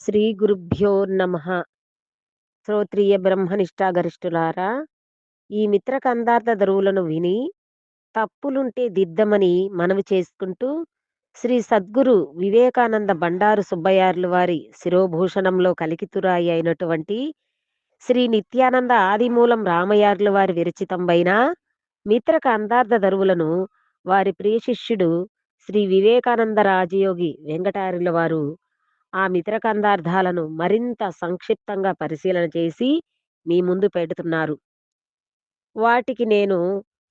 శ్రీ గురుభ్యో నమ. శ్రోత్రియ బ్రహ్మనిష్టాగరిష్ఠులారా ఈ మిత్ర కందార్థ దరువులను విని తప్పులుంటే దిద్దమని మనవి చేసుకుంటూ శ్రీ సద్గురు వివేకానంద బండారు సుబ్బయ్యార్లు వారి శిరోభూషణంలో కలికితురాయి అయినటువంటి శ్రీ నిత్యానంద ఆదిమూలం రామయార్లు వారి విరచితంబైన మిత్ర కందార్థ దరువులను వారి ప్రియ శిష్యుడు శ్రీ వివేకానంద రాజయోగి వెంకటారుల వారు ఆ మిత్రకందార్థాలను మరింత సంక్షిప్తంగా పరిశీలన చేసి మీ ముందు పెడుతున్నారు. వాటికి నేను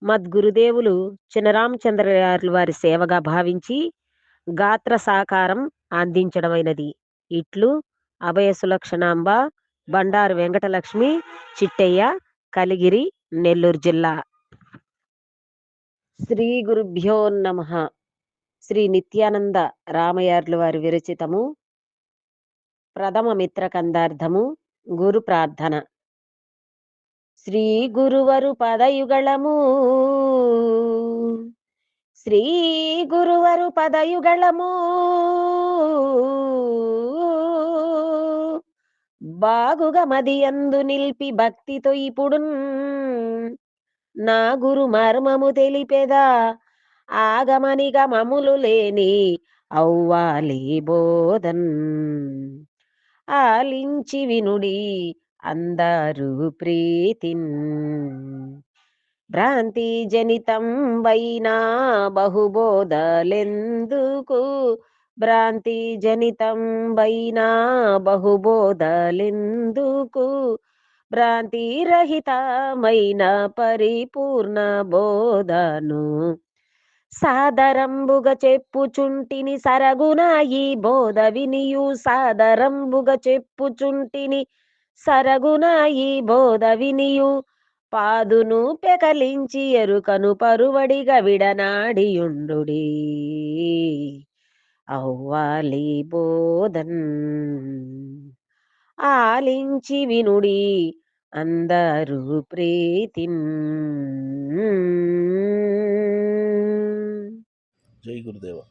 మద్గురుదేవులు చినరామచంద్రయార్లు వారి సేవగా భావించి గాత్ర సాకారం అందించడమైనది. ఇట్లు అభయ సులక్షణాంబ బండారు వెంకటలక్ష్మి చిట్టయ్య కలిగిరి నెల్లూరు జిల్లా. శ్రీ గురుభ్యో నమ. శ్రీ నిత్యానంద రామయార్లు వారి విరచితము ప్రథమ మిత్ర కందార్థము గురు ప్రార్థన. శ్రీ గురువరు పదయుగళము. శ్రీ గురువరు పదయుగళము. బాగుగా మదియందు నిలిపి భక్తితో ఇప్పుడు నా గురు మర్మము తెలిపెదా ఆగమనిగ మములు లేని అవ్వాలి బోధన్. ఆలించి వినుడి అందరు ప్రీతిన్. భ్రాంతి జనితం వైనా బహుబోధలెందుకు? భ్రాంతి జనితం వైనా బహుబోధలెందుకు? భ్రాంతి రహితమైన పరిపూర్ణ బోధను సాదరంబుగ చెప్పుచుంటిని సరగునా ఈ బోధ వినియు. సాదరంబుగ చెప్పుచుంటిని సరగునా ఈ బోధ వినియు. పాదును పెకలించి ఎరుకను పరువడిగా విడనాడియుండుడి. అవ్వాలి బోధన్ ఆలించి వినుడి అందరు ప్రీతిన్ జై గురుదేవా